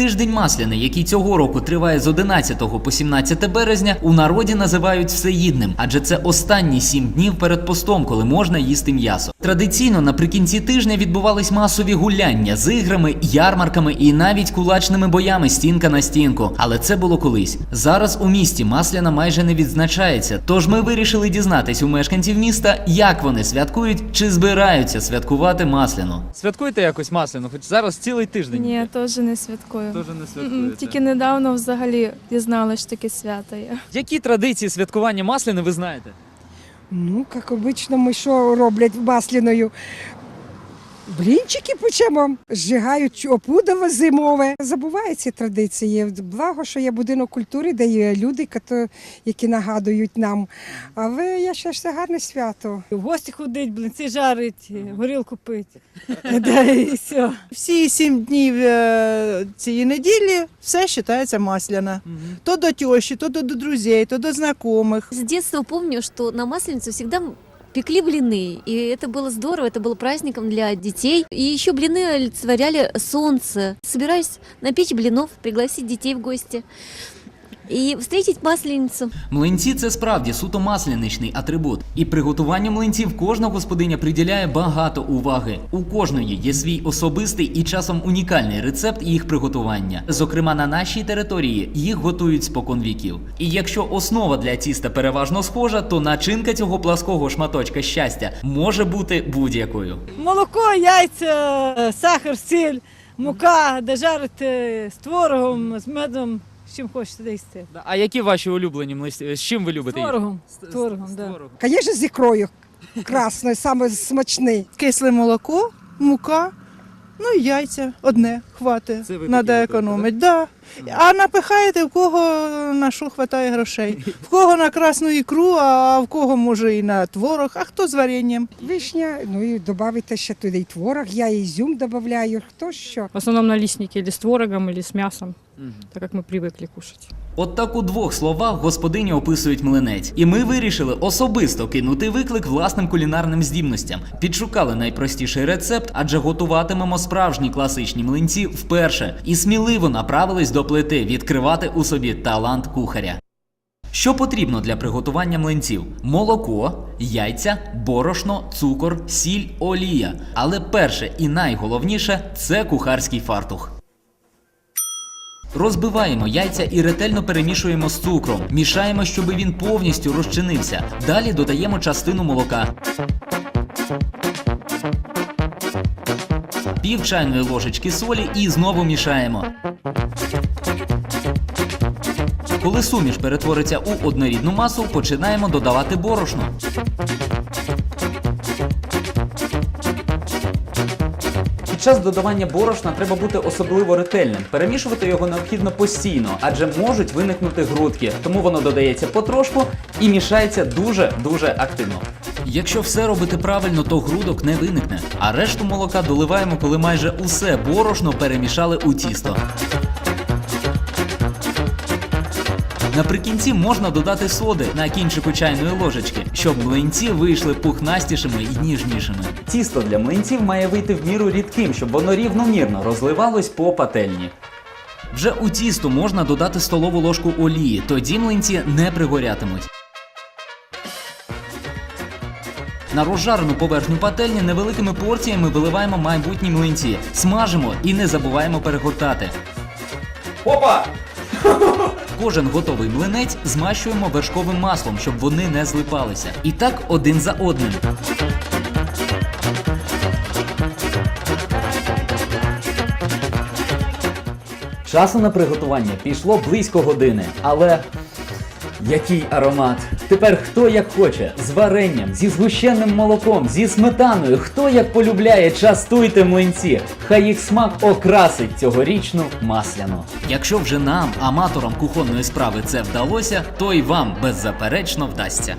Тиждень масляний, який цього року триває з 11 по 17 березня, у народі називають всеїдним, адже це останні сім днів перед постом, коли можна їсти м'ясо. Традиційно наприкінці тижня відбувались масові гуляння з іграми, ярмарками і навіть кулачними боями стінка на стінку. Але це було колись. Зараз у місті масляна майже не відзначається. Тож ми вирішили дізнатись у мешканців міста, як вони святкують чи збираються святкувати масляну. Святкуєте якось масляну, хоч зараз цілий тиждень. Ні, теж не святкую. Теж не святкуєте. Тільки недавно взагалі дізналась, що таке свято є. Які традиції святкування масляни ви знаєте? Ну, як обично, ми що роблять масляною? Блінчики печемо, зжигають опудово зимове. Забувають ці традиції. Благо, що є будинок культури, де є люди, які нагадують нам. Але я ще ж це гарне свято. В гості ходить, блинці жарить, горілку пить. Да, і все. Всі сім днів е, цієї неділі все вважається масляна. То до тещі, то до, друзей, то до знайомих. С детства помню, что на Масленицу всегда пекли блины, и это было здорово, это было праздником для детей. И еще блины олицетворяли солнце. Собираюсь напечь блинов, пригласить детей в гости и встретить Масленицу. Млинці це справді суто масляничний атрибут, і приготуванню млинців кожна господиня приділяє багато уваги. У кожної є свій особистий і часом унікальний рецепт їх приготування. Зокрема, на нашій території їх готують спокон віків. І якщо основа для тіста переважно схожа, то начинка цього плаского шматочка щастя може бути будь-якою. Молоко, яйця, сахар, сіль, мука, де жарити з творогом, з медом, з чим хочете їсти. А які ваші улюблені млисті? З чим ви любите їх? творогом. З- з- Творогом, з да. творогом. Конечно, з ікрою красною, саме смачний. Кисле молоко, мука, ну і яйця одне хватить. Це ви Надо такі економити. Да. А напихаєте, в кого на що вистачає грошей. В кого на красну ікру, а в кого може і на творог, а хто з варенням. Вишня, ну і додавайте ще туди і творог, я і ізюм додаю, хто що. В основном налистники или с творогом, или с мясом, так как мы привыкли кушать. От так у двох словах господині описують млинець. І ми вирішили особисто кинути виклик власним кулінарним здібностям. Підшукали найпростіший рецепт, адже готуватимемо справжні класичні млинці вперше. І сміливо направились до плити відкривати у собі талант кухаря. Що потрібно для приготування млинців? Молоко, яйця, борошно, цукор, сіль, олія. Але перше і найголовніше це кухарський фартух. Розбиваємо яйця і ретельно перемішуємо з цукром. Мішаємо, щоб він повністю розчинився. Далі додаємо частину молока. Пів чайної ложечки солі і знову мішаємо. Коли суміш перетвориться у однорідну масу, починаємо додавати борошно. Під час додавання борошна треба бути особливо ретельним. Перемішувати його необхідно постійно, адже можуть виникнути грудки, тому воно додається потрошку і мішається дуже-дуже активно. Якщо все робити правильно, то грудок не виникне. А решту молока доливаємо, коли майже усе борошно перемішали у тісто. Наприкінці можна додати соди на кінчику чайної ложечки, щоб млинці вийшли пухнастішими і ніжнішими. Тісто для млинців має вийти в міру рідким, щоб воно рівномірно розливалось по пательні. Вже у тісто можна додати столову ложку олії, тоді млинці не пригорятимуть. На розжарену поверхню пательні невеликими порціями виливаємо майбутні млинці, смажимо і не забуваємо перегортати. Опа! Кожен готовий млинець змащуємо вершковим маслом, щоб вони не злипалися. І так один за одним. Часу на приготування пішло близько години, але який аромат! Тепер хто як хоче, з варенням, зі згущеним молоком, зі сметаною, хто як полюбляє, частуйте млинці. Хай їх смак окрасить цьогорічну масляну. Якщо вже нам, аматорам кухонної справи, це вдалося, то й вам беззаперечно вдасться.